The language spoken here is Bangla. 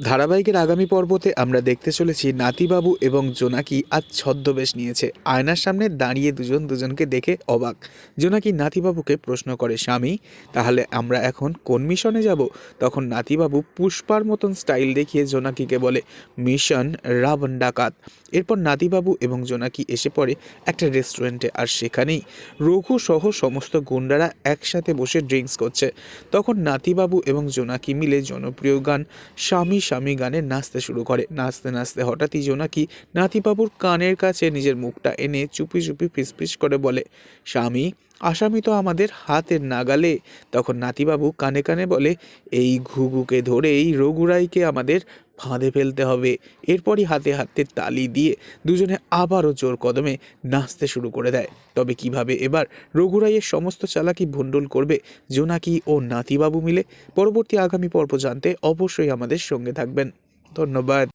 ধারাবাহিকের আগামী পর্বতে আমরা দেখতে চলেছি নাতিবাবু এবং জোনাকি আজ ছদ্মবেশ নিয়েছে। আয়নার সামনে দাঁড়িয়ে দুজন দুজনকে দেখে অবাক। জোনাকি নাতিবাবুকে প্রশ্ন করে, স্বামী, তাহলে আমরা এখন কোন মিশনে যাব? তখন নাতিবাবু পুষ্পার মতন স্টাইল দেখিয়ে জোনাকিকে বলে, মিশন রাবণ ডাকাত। এরপর নাতিবাবু এবং জোনাকি এসে পড়ে একটা রেস্টুরেন্টে, আর সেখানেই রঘু সহ সমস্ত গুন্ডারা একসাথে বসে ড্রিঙ্কস করছে। তখন নাতিবাবু এবং জোনাকি মিলে জনপ্রিয় গান, স্বামী স্বামী গানে নাচতে শুরু করে। নাচতে নাচতে হঠাৎই জোনাকি নাতিবাবুর কানের কাছে নিজের মুখটা এনে চুপি চুপি ফিসফিস করে বলে, স্বামী, আসামি তো আমাদের হাতের নাগালে। তখন নাতিবাবু কানে কানে বলে, এই ঘুঘুকে ধরে ধরেই রঘুরাইকে আমাদের ফাঁদে ফেলতে হবে। এরপরই হাতে হাতে তালি দিয়ে দুজনে আবারও জোর কদমে নাচতে শুরু করে দেয়। তবে কীভাবে এবার রঘুরাইয়ের সমস্ত চালাকি ভণ্ডুল করবে জোনাকি ও নাতিবাবু মিলে, পরবর্তী আগামী পর্ব জানতে অবশ্যই আমাদের সঙ্গে থাকবেন। ধন্যবাদ।